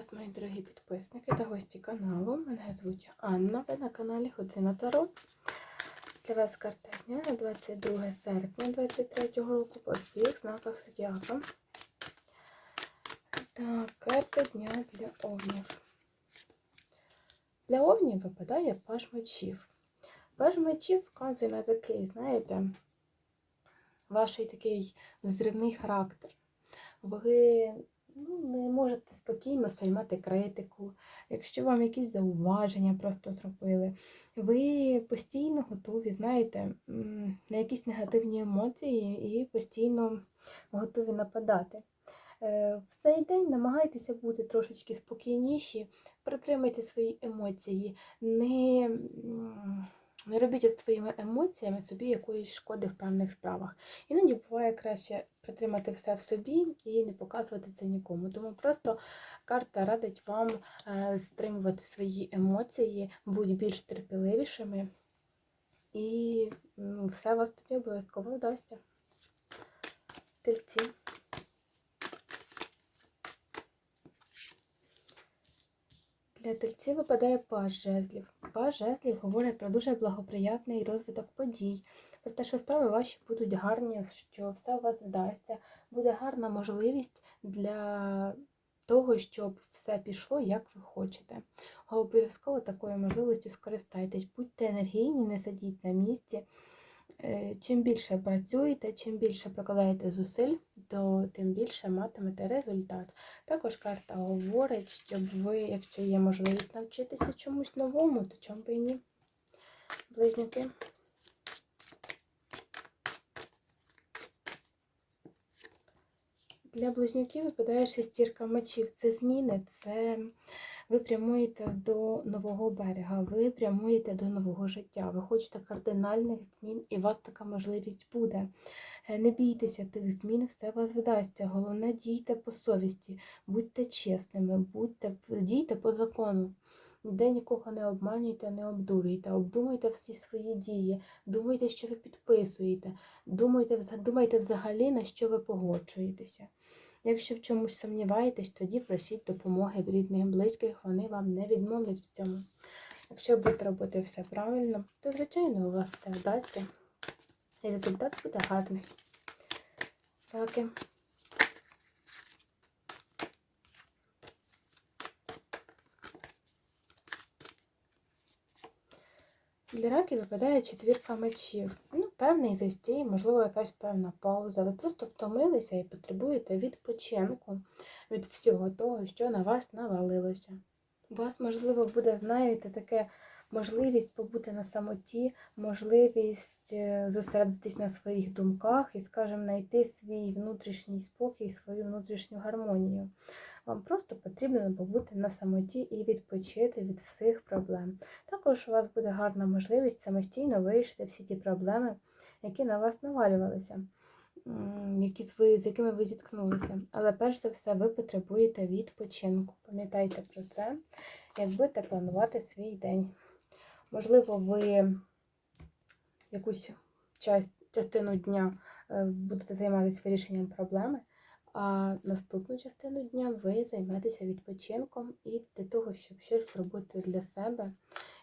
вас, мої дорогі підписники та гості каналу. Мене звуть Анна. Ви на каналі Година Таро. Для вас карта дня на 22 серпня 2023 року по всіх знаках зодіака. Так, карта дня для овнів. Для овнів випадає паж мечів. Паж мечів вказує на такий, знаєте, ваш такий взривний характер. Ви ну, не можете спокійно сприймати критику, якщо вам якісь зауваження просто зробили, ви постійно готові, знаєте, на якісь негативні емоції і постійно готові нападати. Е, В цей день намагайтеся бути трошечки спокійніші, притримайте свої емоції, не, не робіть із своїми емоціями собі якоїсь шкоди в певних справах. Іноді буває краще притримати все в собі і не показувати це нікому. Тому просто карта радить вам е, стримувати свої емоції, будь більш терпеливішими, і все у вас тоді обов'язково вдасться. Тельці. Для тельців випадає паж жезлів. Паж жезлів говорить про дуже благоприятний розвиток подій, про те, що справи ваші будуть гарні, що все у вас вдасться. Буде гарна можливість для того, щоб все пішло, як ви хочете. Обов'язково такою можливістю скористайтесь. Будьте енергійні, не сидіть на місці. Е, Чим більше працюєте, чим більше прикладаєте зусиль, то тим більше матимете результат. Також карта говорить, щоб ви, якщо є можливість навчитися чомусь новому, то чому би і ні? Близнюки. Для близнюків випадає шестірка мечів. Це зміни, це ви прямуєте до нового берега, ви прямуєте до нового життя. Ви хочете кардинальних змін, і у вас така можливість буде. Е, Не бійтеся тих змін, все вас вдасться. Головне, дійте по совісті, будьте чесними, будьте, дійте по закону. Ніде нікого не обманюйте, не обдурюйте, обдумуйте всі свої дії, думайте, що ви підписуєте, думайте, думайте взагалі, на що ви погоджуєтеся. Якщо в чомусь сумніваєтесь, тоді просіть допомоги в рідних, близьких, вони вам не відмовлять в цьому. Якщо будете робити все правильно, то, звичайно, у вас все вдасться. І результат буде гарний. Раки. Для раків випадає четвірка мечів. Певний застій, можливо, якась певна пауза. Ви просто втомилися і потребуєте відпочинку від всього того, що на вас навалилося. У вас, можливо, буде, знаєте, таке можливість побути на самоті, можливість е, зосередитись на своїх думках і, скажімо, знайти свій внутрішній спокій, свою внутрішню гармонію. Вам просто потрібно побути на самоті і відпочити від всіх проблем. Також у вас буде гарна можливість самостійно вирішити всі ті проблеми, які на вас навалювалися, які ви, з якими ви зіткнулися. Але перш за все, ви потребуєте відпочинку. Пам'ятайте про це, як будете планувати свій день. Можливо, ви якусь частину дня е, будете займатися вирішенням проблеми, а наступну частину дня ви займетеся відпочинком і для того, щоб щось зробити для себе,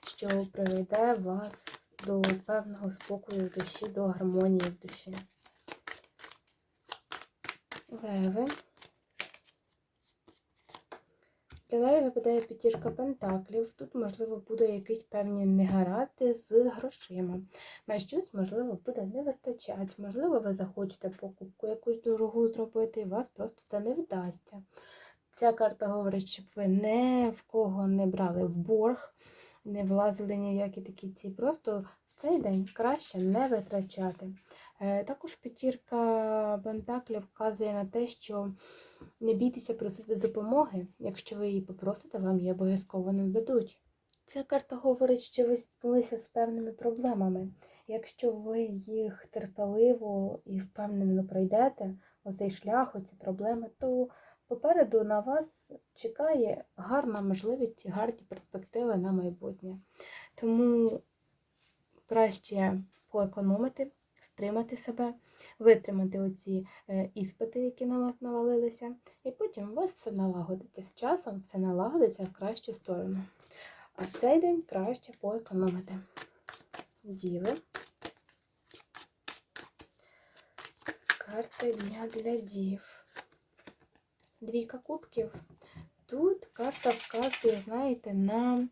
що приведе вас до певного спокою в душі, до гармонії в душі. Леви. Для леви випадає п'ятірка пентаклів. Тут, можливо, буде якісь певні негаразди з грошима. На щось, можливо, буде не вистачати. Можливо, ви захочете покупку якусь дорогу зробити, і вас просто це не вдасться. Ця карта говорить, щоб ви не в кого не брали в борг, не влазили ні в які такі ці. Просто в цей день краще не витрачати. Е, Також п'ятірка пентаклів вказує на те, що не бійтеся просити допомоги. Якщо ви її попросите, вам її обов'язково не дадуть. Ця карта говорить, що ви зіткнулися з певними проблемами. Якщо ви їх терпеливо і впевнено пройдете, оцей шлях, оці проблеми, то попереду на вас чекає гарна можливість і гарні перспективи на майбутнє. Тому краще поекономити, стримати себе витримати оці е, іспити, які на вас навалилися, і потім у вас все налагодиться. З часом все налагодиться в кращу сторону. А цей день краще поекономити. Діви. Карта дня для дів. Двійка кубків. Тут карта вказує, знаєте, на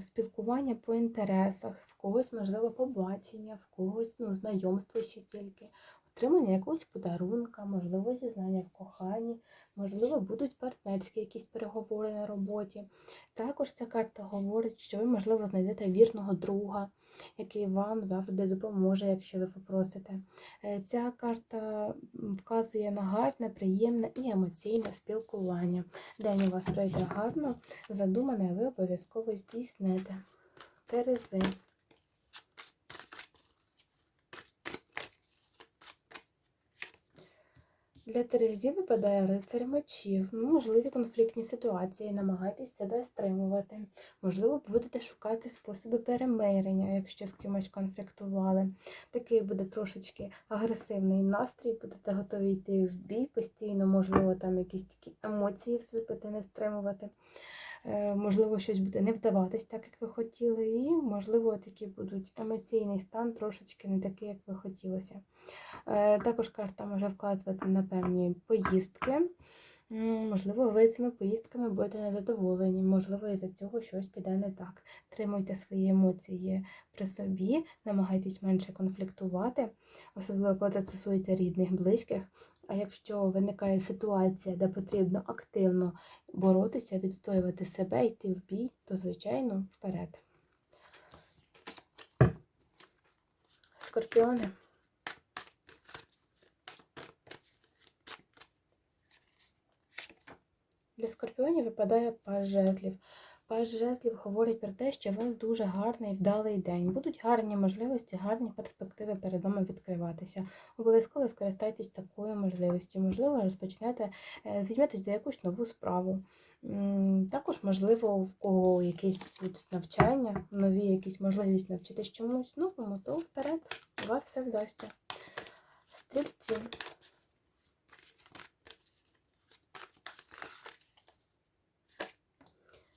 спілкування по інтересах, в когось, можливо, побачення, в когось ну, знайомство ще тільки, отримання якогось подарунка, можливо, зізнання в коханні, можливо, будуть партнерські якісь переговори на роботі. Також ця карта говорить, що ви, можливо, знайдете вірного друга, який вам завжди допоможе, якщо ви попросите. Е, Ця карта вказує на гарне, приємне і емоційне спілкування. День у вас пройде гарно, задумане ви обов'язково здійсните. Терези. Для Терезів випадає рицарь мечів. Ну, можливі конфліктні ситуації. Намагайтесь себе стримувати. Можливо, будете шукати способи перемирення, якщо з кимось конфліктували. Такий буде трошечки агресивний настрій, будете готові йти в бій постійно, можливо, там якісь такі емоції всипити, не стримувати. Е, Можливо, щось буде не вдаватись так, як ви хотіли, і, можливо, такі будуть емоційний стан трошечки не такий, як ви хотілося. Е, Також карта може вказувати на певні поїздки. Можливо, ви цими поїздками будете незадоволені, можливо, із-за цього щось піде не так. Тримуйте свої емоції при собі, намагайтесь менше конфліктувати, особливо коли це стосується рідних, близьких. А якщо виникає ситуація, де потрібно активно боротися, відстоювати себе, йти в бій, то, звичайно, вперед. Скорпіони. Для скорпіонів випадає паж жезлів. Паж жезлів говорить про те, що у вас дуже гарний вдалий день. Будуть гарні можливості, гарні перспективи перед вами відкриватися. Обов'язково скористайтесь такою можливістю. Можливо, розпочнете, е, візьметесь за якусь нову справу. Також, можливо, в кого якісь будуть навчання, нові якісь можливість навчитись чомусь новому, то вперед, у вас все вдасться. Стрільці.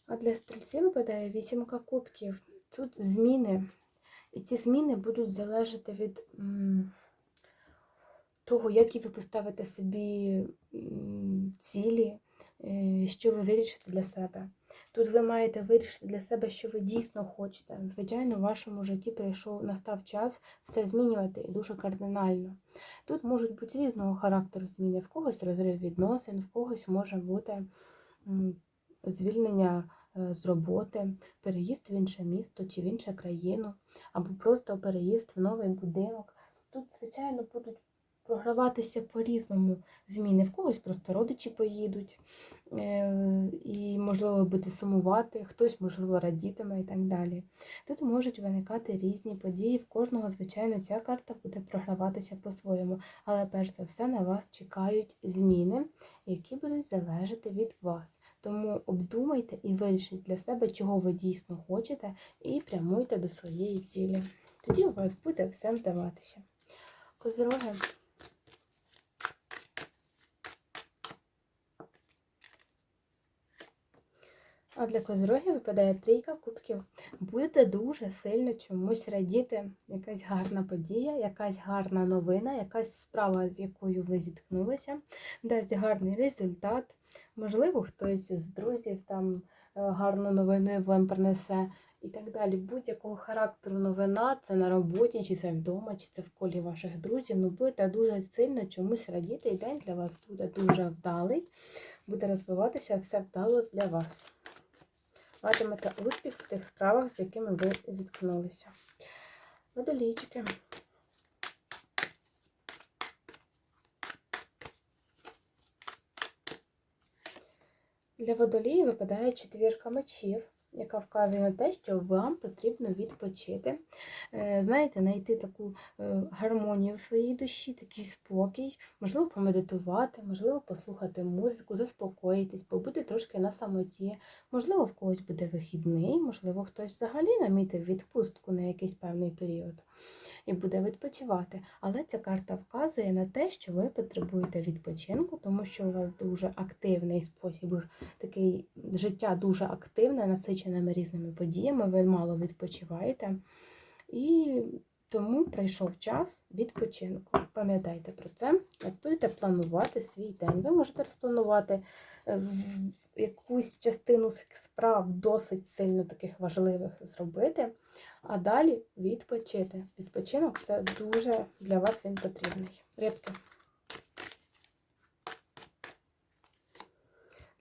А для стрільців випадає вісімка кубків. Тут зміни. І ці зміни будуть залежати від того, які ви поставите собі цілі, е, що ви вирішите для себе. Тут ви маєте вирішити для себе, що ви дійсно хочете. Звичайно, в вашому житті прийшов настав час все змінювати і дуже кардинально. Тут можуть бути різного характеру зміни. В когось розрив відносин, в когось може бути звільнення е, з роботи, переїзд в інше місто чи в іншу країну, або просто переїзд в новий будинок. Тут, звичайно, будуть програватися по-різному зміни. В когось просто родичі поїдуть, е, і, можливо, ви будете сумувати, хтось, можливо, радітиме і так далі. Тут можуть виникати різні події. В кожного, звичайно, ця карта буде програватися по-своєму. Але перш за все на вас чекають зміни, які будуть залежати від вас. Тому обдумайте і вирішіть для себе, чого ви дійсно хочете, і прямуйте до своєї цілі. Тоді у вас буде все вдаватися. Козороги. А для козорогів випадає трійка кубків. Будете дуже сильно чомусь радіти. Якась гарна подія, якась гарна новина, якась справа, з якою ви зіткнулися, дасть гарний результат. Можливо, хтось з друзів там е, гарну новину вам принесе і так далі. Будь-якого характеру новина, це на роботі, чи це вдома, чи це в колі ваших друзів. Ну, будете дуже сильно чомусь радіти, і день для вас буде дуже вдалий, буде розвиватися все вдало для вас. Матимете успіх в тих справах, з якими ви зіткнулися. Водолійчики. Для водолії випадає четвірка мечів, яка вказує на те, що вам потрібно відпочити. Е, Знаєте, знайти таку е, гармонію в своїй душі, такий спокій, можливо, помедитувати, можливо, послухати музику, заспокоїтись, побути трошки на самоті. Можливо, в когось буде вихідний, можливо, хтось взагалі намітив відпустку на якийсь певний період. І буде відпочивати. Але ця карта вказує на те, що ви потребуєте відпочинку, тому що у вас дуже активний спосіб, такий життя дуже активне, насиченими різними подіями, ви мало відпочиваєте. І тому прийшов час відпочинку. Пам'ятайте про це, як будете планувати свій день. Ви можете розпланувати е, якусь частину справ досить сильно таких важливих зробити, а далі відпочити. Відпочинок це дуже для вас він потрібний. Рибки.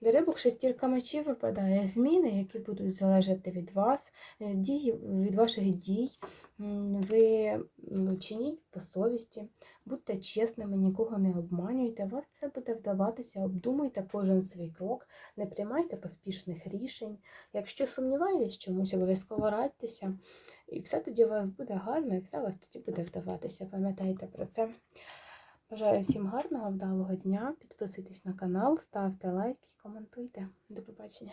Для рибок шестірка мечів випадає зміни, які будуть залежати від вас, е, дії, від ваших дій. Ви чиніть по совісті, будьте чесними, нікого не обманюйте. Вас все буде вдаватися, обдумуйте кожен свій крок, не приймайте поспішних рішень. Якщо сумніваєтесь чомусь, обов'язково радьтеся, і все тоді у вас буде гарно, і все у вас тоді буде вдаватися. Пам'ятайте про це. Бажаю всім гарного, вдалого дня. Підписуйтесь на канал, ставте лайки, коментуйте. До побачення.